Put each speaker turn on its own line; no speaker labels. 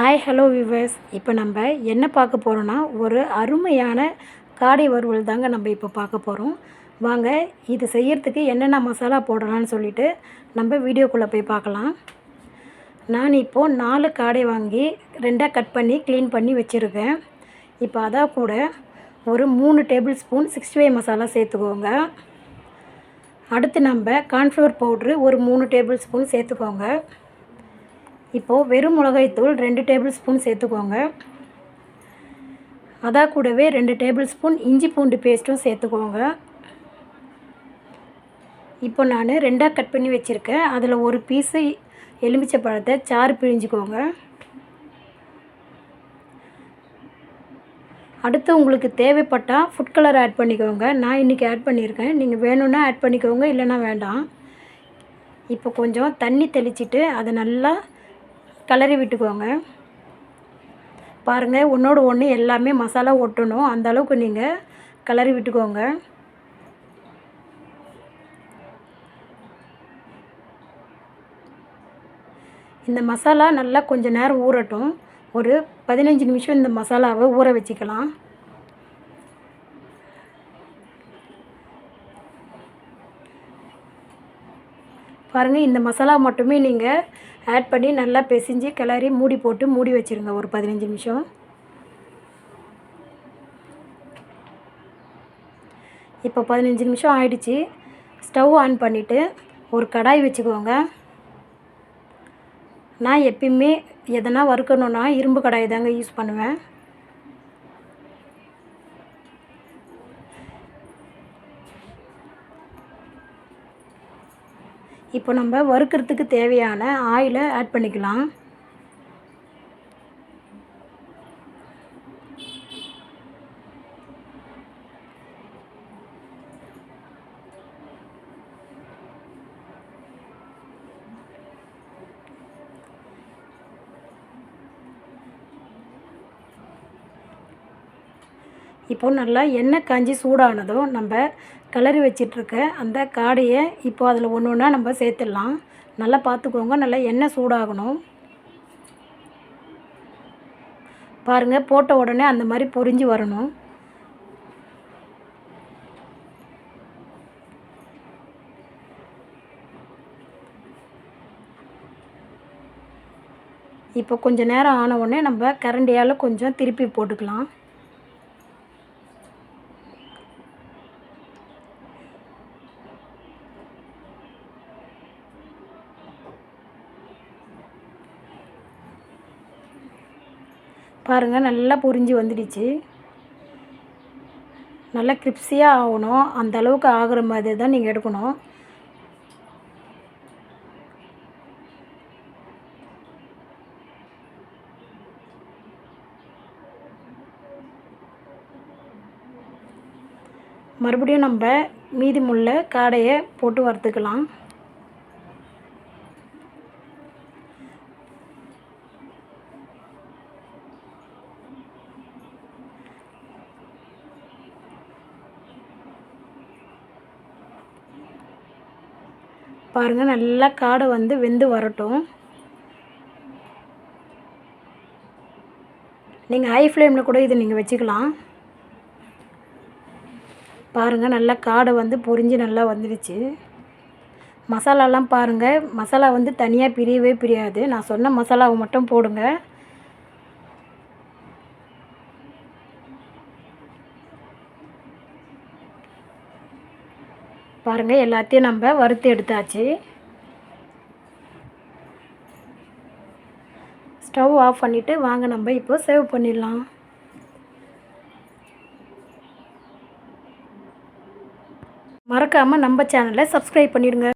Hi hello viewers இப்போ நம்ம என்ன பார்க்க போகிறோன்னா ஒரு அருமையான காடை வறுவல் தாங்க நம்ம இப்போ பார்க்க போகிறோம் வாங்க இது செய்யறதுக்கு என்னென்ன மசாலா போடலான்னு சொல்லிட்டு நம்ம வீடியோக்குள்ளே போய் பார்க்கலாம். நான் இப்போது நாலு காடை வாங்கி ரெண்டாக கட் பண்ணி க்ளீன் பண்ணி வச்சுருக்கேன். இப்போ அதான் கூட ஒரு மூணு tablespoon sixty five masala சேர்த்துக்கோங்க. அடுத்து நம்ம கார்ன்ஃப்ளவர் பவுட்ரு ஒரு மூணு டேபிள் ஸ்பூன் சேர்த்துக்கோங்க. இப்போது வெறும் மிளகாய்த்தூள் ரெண்டு டேபிள் ஸ்பூன் சேர்த்துக்கோங்க. அதா கூடவே ரெண்டு டேபிள் ஸ்பூன் இஞ்சி பூண்டு பேஸ்ட்டும் சேர்த்துக்கோங்க. இப்போ நான் ரெண்டாக கட் பண்ணி வச்சுருக்கேன். அதில் ஒரு பீஸு எலுமிச்சை பழத்தை சாறு பிழிஞ்சிக்கோங்க. அடுத்து உங்களுக்கு தேவைப்பட்டால் ஃபுட் கலர் ஆட் பண்ணிக்கோங்க. நான் இன்றைக்கி ஆட் பண்ணியிருக்கேன் நீங்கள் வேணும்னா ஆட் பண்ணிக்கோங்க இல்லைனா வேண்டாம். இப்போ கொஞ்சம் தண்ணி தெளிச்சிட்டு அதை நல்லா கிளறி விட்டுக்கோங்க. பாருங்கள் ஒன்றோடு ஒன்று எல்லாமே மசாலா ஒட்டணும். அந்த அளவுக்கு நீங்கள் கிளறி விட்டுக்கோங்க. இந்த மசாலா நல்லா கொஞ்சம் நேரம் ஊறட்டும். ஒரு பதினஞ்சு நிமிஷம் இந்த மசாலாவை ஊற வச்சுக்கலாம். பாருங்கள் இந்த மசாலா மட்டுமே நீங்கள் ஆட் பண்ணி நல்லா பிசைஞ்சு கிளறி மூடி போட்டு மூடி வச்சுருங்க. ஒரு பதினஞ்சு நிமிஷம். இப்போ பதினஞ்சு நிமிஷம் ஆயிடுச்சு. ஸ்டவ் ஆன் பண்ணிவிட்டு ஒரு கடாய் வச்சுக்கோங்க. நான் எப்பயுமே எதனா வறுக்கணுன்னா இரும்பு கடாய் தாங்க யூஸ் பண்ணுவேன். இப்போ நம்ம வறுக்கிறதுக்கு தேவையான ஆயிலை ஆட் பண்ணிக்கலாம். இப்போ நல்லா எண்ணெய் காஞ்சி சூடானதும் நம்ம கிளறி வச்சிட்ருக்க அந்த காடையை இப்போ அதில் ஒன்று ஒன்றா நம்ம சேர்த்துடலாம். நல்லா பார்த்துக்கோங்க நல்லா எண்ணெய் சூடாகணும். பாருங்கள் போட்ட உடனே அந்த மாதிரி பொரிஞ்சு வரணும். இப்போ கொஞ்சம் நேரம் ஆன உடனே நம்ம கரண்டியால் கொஞ்சம் திருப்பி போட்டுக்கலாம். பாருங்கள் நல்லா பொரிஞ்சு வந்துடுச்சு. நல்லா கிரிப்ஸியாக ஆகணும். அந்த அளவுக்கு ஆகிற மாதிரி தான் நீங்கள் எடுக்கணும். மறுபடியும் நம்ம மீதி முள்ள காடையை போட்டு வறுத்துக்கலாம். பாருங்கள் நல்லா காடை வந்து வெந்து வரட்டும். நீங்கள் ஹை ஃப்ளேமில் கூட இதை நீங்கள் வச்சுக்கலாம். பாருங்கள் நல்லா காடை வந்து பொரிஞ்சு நல்லா வந்துடுச்சு. மசாலாலாம் பாருங்கள் மசாலா வந்து தனியாக பிரியவே பிரியாது. நான் சொன்ன மசாலாவை மட்டும் போடுங்க. பாருங்கள் எல்லாத்தையும் நம்ம வறுத்து எடுத்தாச்சு. ஸ்டவ் ஆஃப் பண்ணிவிட்டு வாங்க நம்ம இப்போ சேவ் பண்ணிடலாம். மறக்காமல் நம்ம சேனலை சப்ஸ்கிரைப் பண்ணிடுங்க.